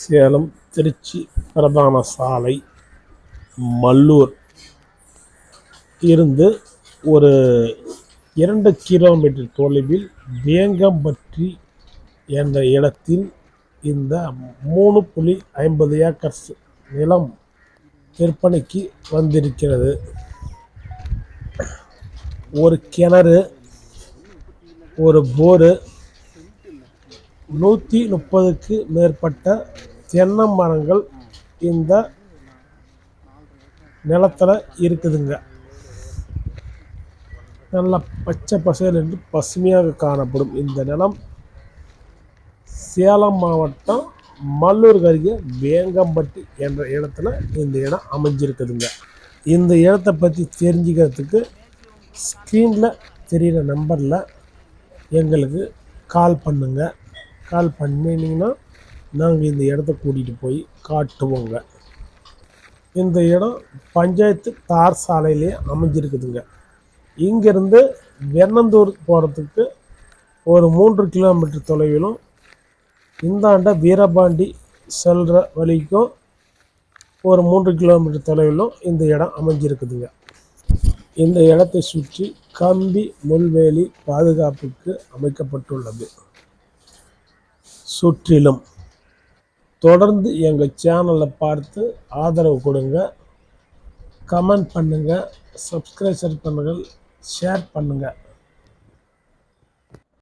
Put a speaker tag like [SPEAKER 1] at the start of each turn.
[SPEAKER 1] சேலம் திருச்சி பிரதான சாலை மல்லூர் இருந்து ஒரு இரண்டு கிலோமீட்டர் தொலைவில் வேங்கம்பட்டி என்ற இடத்தில் இந்த மூணு புள்ளி ஐம்பது ஏக்கர்ஸ் நிலம் விற்பனைக்கு வந்திருக்கிறது. ஒரு கிணறு ஒரு போரு நூற்றி முப்பதுக்கு மேற்பட்ட தென்னை மரங்கள் இந்த நிலத்தில் இருக்குதுங்க. நல்ல பச்சை பசேல் என்று பசுமையாக காணப்படும் இந்த நிலம். சேலம் மாவட்டம் மல்லூர் அருகே வேங்கம்பட்டி என்ற இடத்துல இந்த இடம் அமைஞ்சிருக்குதுங்க. இந்த இடத்தை பற்றி தெரிஞ்சுக்கிறதுக்கு ஸ்க்ரீனில் தெரிகிற நம்பரில் எங்களுக்கு கால் பண்ணுங்கள் கால் பண்ணினீங்கன்னா நாங்கள் இந்த இடத்த கூட்டிகிட்டு போய் காட்டுவோங்க. இந்த இடம் பஞ்சாயத்து தார் சாலையிலே அமைஞ்சிருக்குதுங்க. இங்கேருந்து வெண்ணந்தூர் போகிறதுக்கு ஒரு மூன்று கிலோமீட்டர் தொலைவிலும் இந்தாண்ட வீரபாண்டி செல்கிற வழிக்கும் ஒரு மூன்று கிலோமீட்டர் தொலைவிலும் இந்த இடம் அமைஞ்சிருக்குதுங்க. இந்த இடத்தை சுற்றி கம்பி முள்வேலி பாதுகாப்புக்கு அமைக்கப்பட்டுள்ளது. சுற்றிலும். தொடர்ந்து எங்கள் சேனலை பார்த்து ஆதரவு கொடுங்க. கமெண்ட் பண்ணுங்கள் சப்ஸ்கிரைசர் பண்ணுங்கள். ஷேர் பண்ணுங்கள்